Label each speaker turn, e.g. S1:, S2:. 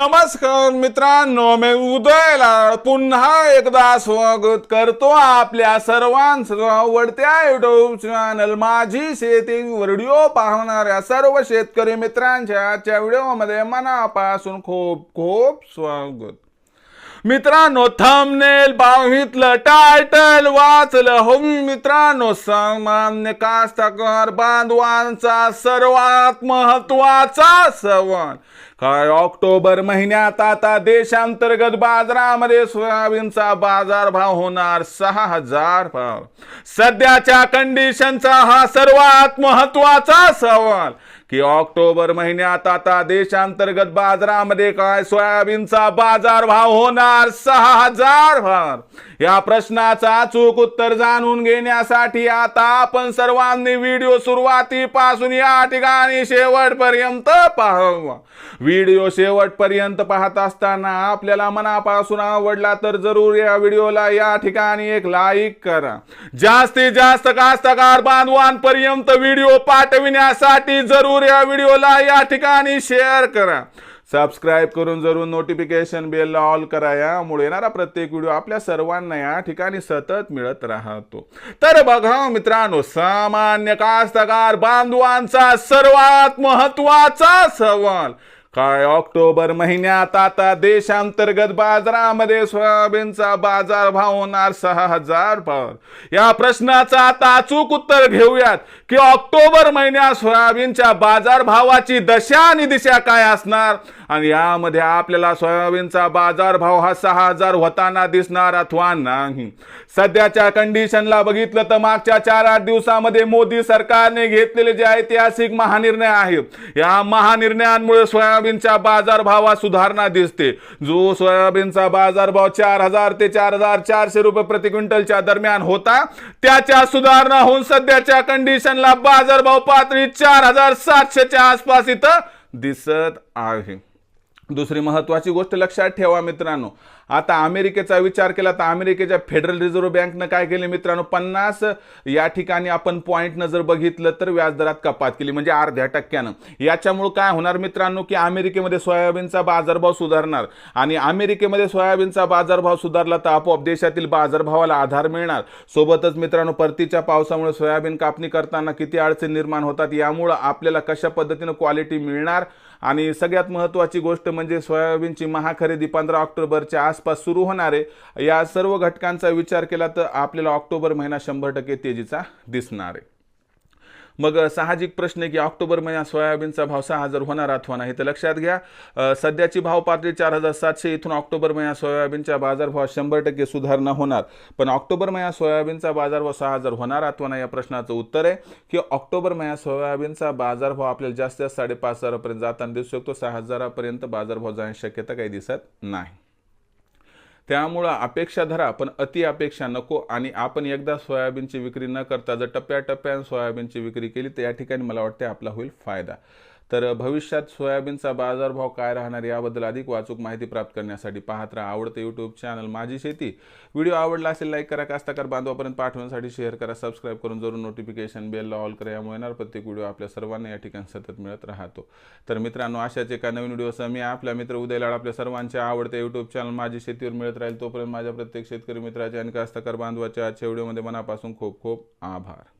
S1: नमस्कार मित्रांनो मी उदयला पुन्हा एकदा स्वागत करतो आपल्या सर्वांचं आवडत्या युट्यूब चॅनल माझी शेती व्हिडिओ पाहणाऱ्या सर्व शेतकरी मित्रांच्या आजच्या व्हिडिओमध्ये मनापासून खूप खूप स्वागत. मित्रांनो थंबनेल पाहितलं टायटल वाचलं. हो मित्रांनो सामान्य कास्तकार बांधवांचा सर्वात महत्त्वाचा सवाल. काय ऑक्टोबर महिन्यात आता देशांतर्गत बाजारामध्ये सोयाबीनचा बाजारभाव होणार सहा हजार भाव सध्याच्या कंडिशनचा हा सर्वात महत्त्वाचा सवाल की ऑक्टोबर महिन्यात आता देशांतर्गत बाजारामध्ये काय सोयाबीनचा बाजार भाव होणार सहा हजार भाव या प्रश्नाचा अचूक उत्तर जाणून घेण्यासाठी आता आपण सर्वांनी व्हिडिओ सुरुवातीपासून या ठिकाणी शेवटपर्यंत पाहावा. व्हिडिओ शेवटपर्यंत पाहत असताना आपल्याला मनापासून आवडला तर जरूर या व्हिडिओला या ठिकाणी एक लाईक करा. जास्तीत जास्त कास्तकार बांधवांपर्यंत व्हिडिओ पाठविण्यासाठी जरूर या व्हिडिओला या ठिकाणी शेअर करा. सबस्क्राईब करून जरूर नोटिफिकेशन बेल ऑल करा यामुळे येणारा प्रत्येक व्हिडिओ आपल्या सर्वांना या ठिकाणी सतत मिळत राहतो. तर बघा मित्रांनो सामान्य कास्तकार बांधवांचा सर्वात महत्त्वाचा सवाल. काय ऑक्टोबर महिन्यात आता देशांतर्गत बाजारामध्ये सोयाबीनचा बाजार भाव होणार सहा हजार भाव या प्रश्नाचा आता अचूक उत्तर घेऊयात की ऑक्टोबर महिन्यात सोयाबीनच्या बाजार भावाची दशा आणि दिशा काय असणार? आणि यामध्ये आपल्याला सोयाबीनचा बाजार भाव हा सहा हजार होताना दिसणार अथवा नाही? सध्याच्या कंडिशनला बघितलं तर मागच्या चार आठ दिवसामध्ये मोदी सरकारने घेतलेले जे ऐतिहासिक महानिर्णय आहेत या महानिर्णयांमुळे सोयाबीनच्या बाजार भावात सुधारणा दिसते. जो सोयाबीनचा बाजारभाव चार हजार ते चार हजार चारशे रुपये प्रति क्विंटलच्या दरम्यान होता त्याच्या सुधारणा होऊन सध्याच्या कंडिशनला बाजारभाव पातळी चार हजार सातशेच्या आसपास इथं दिसत आहे. दुसरी महत्वाची गोष्ट लक्षात ठेवा मित्रांनो आता अमेरिकेचा विचार केला तर अमेरिकेच्या फेडरल रिझर्व्ह बँकनं काय केले मित्रांनो? पन्नास या ठिकाणी आपण पॉईंटनं जर बघितलं तर व्याजदरात कपात केली म्हणजे अर्ध्या टक्क्यानं. याच्यामुळं काय होणार मित्रांनो की अमेरिकेमध्ये सोयाबीनचा बाजारभाव सुधारणार आणि अमेरिकेमध्ये सोयाबीनचा बाजारभाव सुधारला तर आपोआप देशातील बाजारभावाला आधार मिळणार. सोबतच मित्रांनो परतीच्या पावसामुळे सोयाबीन कापणी करताना किती अडचणी निर्माण होतात यामुळं आपल्याला कशा पद्धतीनं क्वालिटी मिळणार? आणि सगळ्यात महत्त्वाची गोष्ट म्हणजे सोयाबीनची महाखरेदी पंधरा ऑक्टोबरच्या आस आसपास सुरू होणार आहे. या सर्व घटकांचा विचार केला तर आपल्याला ऑक्टोबर महिना शंभर टक्के तेजीचा दिसणार आहे. मग साहजिक प्रश्न आहे की ऑक्टोबर महिन्यात सोयाबीनचा भाव सहा हजार होणार अथवा नाही तर लक्षात घ्या सध्याची भाव पातळी चार हजार सातशे इथून ऑक्टोबर महिन्यात सोयाबीनच्या बाजारभावात शंभर टक्के सुधारणा होणार. पण ऑक्टोबर महिन्यात सोयाबीनचा बाजारभाव सहा हजार होणार अथवा नाही या प्रश्नाचं उत्तर आहे की ऑक्टोबर महिन्यात सोयाबीनचा बाजारभाव आपल्याला जास्तीत जास्त साडेपाच हजारापर्यंत जाताना दिसू शकतो. सहा हजारापर्यंत बाजारभाव जाण्याची शक्यता काही दिसत नाही. त्यामुळं अपेक्षा धरा पण अति अपेक्षा नको. आणि आपण एकदा सोयाबीनची विक्री न करता जर टप्प्याटप्प्याने सोयाबीनची विक्री केली तर या ठिकाणी मला वाटते आपला होईल फायदा. तर भविष्यात सोयाबीनचा बाजारभाव काय राहणार याबद्दल अधिक वाचूक माहिती प्राप्त करण्यासाठी पाहत राहा आवडतं यूट्यूब चॅनल माझी शेती. व्हिडिओ आवडला असेल लाईक करा कास्ताकार बांधवापर्यंत पाठवण्यासाठी शेअर करा सबस्क्राईब करून जरूर नोटिफिकेशन बेलला ऑल करा. यामुळे येणार प्रत्येक व्हिडिओ आपल्या सर्वांना या ठिकाणी सतत मिळत राहतो. तर मित्रांनो अशाच एका नवीन व्हिडिओसह मी आपल्या मित्र उदय लाड आपल्या सर्वांच्या आवडत्या यूट्यूब चॅनल माझी शेतीवर मिळत राहील. तोपर्यंत माझ्या प्रत्येक शेतकरी मित्राच्या आणि कास्तकार बांधवाच्या आजच्या व्हिडिओमध्ये मनापासून खूप खूप आभार.